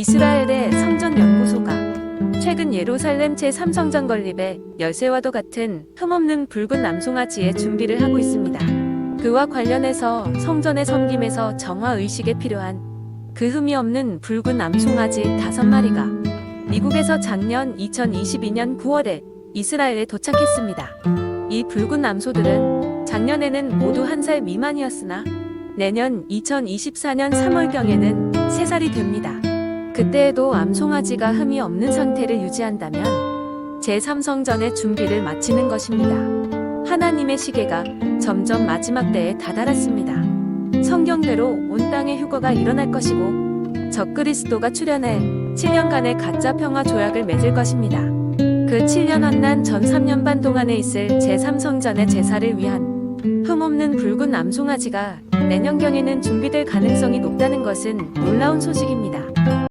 이스라엘의 성전연구소가 최근 예루살렘 제3성전 건립에 열쇠와도 같은 흠없는 붉은 남송아지의 준비를 하고 있습니다. 그와 관련해서 성전의 섬김에서 정화 의식에 필요한 그 흠이 없는 붉은 남송아지 다섯 마리가 미국에서 작년 2022년 9월에 이스라엘에 도착했습니다. 이 붉은 남소들은 작년에는 모두 한 살 미만이었으나 내년 2024년 3월경에는 3살이 됩니다. 그때에도 암송아지가 흠이 없는 상태를 유지한다면 제3성전의 준비를 마치는 것입니다. 하나님의 시계가 점점 마지막 때에 다다랐습니다. 성경대로 온 땅에 휴거가 일어날 것이고 적그리스도가 출현해 7년간의 가짜 평화 조약을 맺을 것입니다. 그 7년 한난 전 3년 반 동안에 있을 제3성전의 제사를 위한 흠없는 붉은 암송아지가 내년경에는 준비될 가능성이 높다는 것은 놀라운 소식입니다.